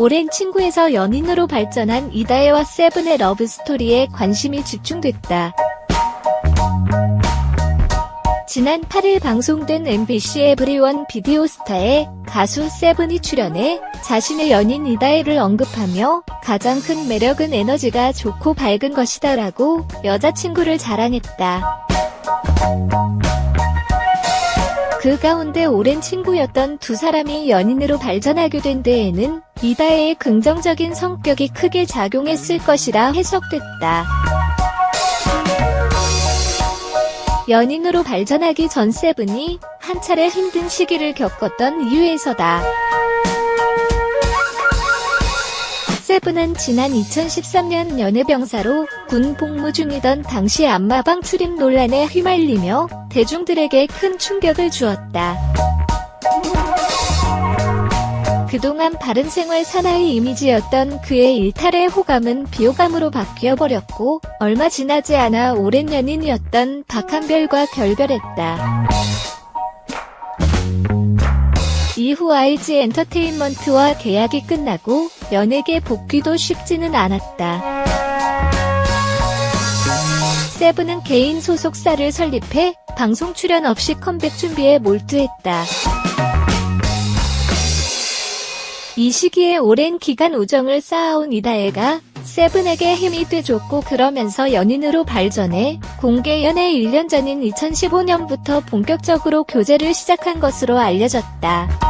오랜 친구에서 연인으로 발전한 이다혜와 세븐의 러브 스토리에 관심이 집중됐다. 지난 8일 방송된 MBC 에브리원 비디오 스타에 가수 세븐이 출연해 자신의 연인 이다혜를 언급하며 가장 큰 매력은 에너지가 좋고 밝은 것이다라고 여자친구를 자랑했다. 그 가운데 오랜 친구였던 두 사람이 연인으로 발전하게 된 데에는 이다혜의 긍정적인 성격이 크게 작용했을 것이라 해석됐다. 연인으로 발전하기 전 세븐이 한 차례 힘든 시기를 겪었던 이유에서다. 세븐은 지난 2013년 연예병사로 군 복무 중이던 당시 안마방 출입 논란에 휘말리며 대중들에게 큰 충격을 주었다. 그동안 바른 생활 사나이 이미지였던 그의 일탈의 호감은 비호감으로 바뀌어 버렸고 얼마 지나지 않아 오랜 연인이었던 박한별과 결별했다. 이후 IG 엔터테인먼트와 계약이 끝나고 연예계 복귀도 쉽지는 않았다. 세븐은 개인 소속사를 설립해 방송 출연 없이 컴백 준비에 몰두했다. 이 시기에 오랜 기간 우정을 쌓아온 이다혜가 세븐에게 힘이 돼줬고 그러면서 연인으로 발전해 공개 연애 1년 전인 2015년부터 본격적으로 교제를 시작한 것으로 알려졌다.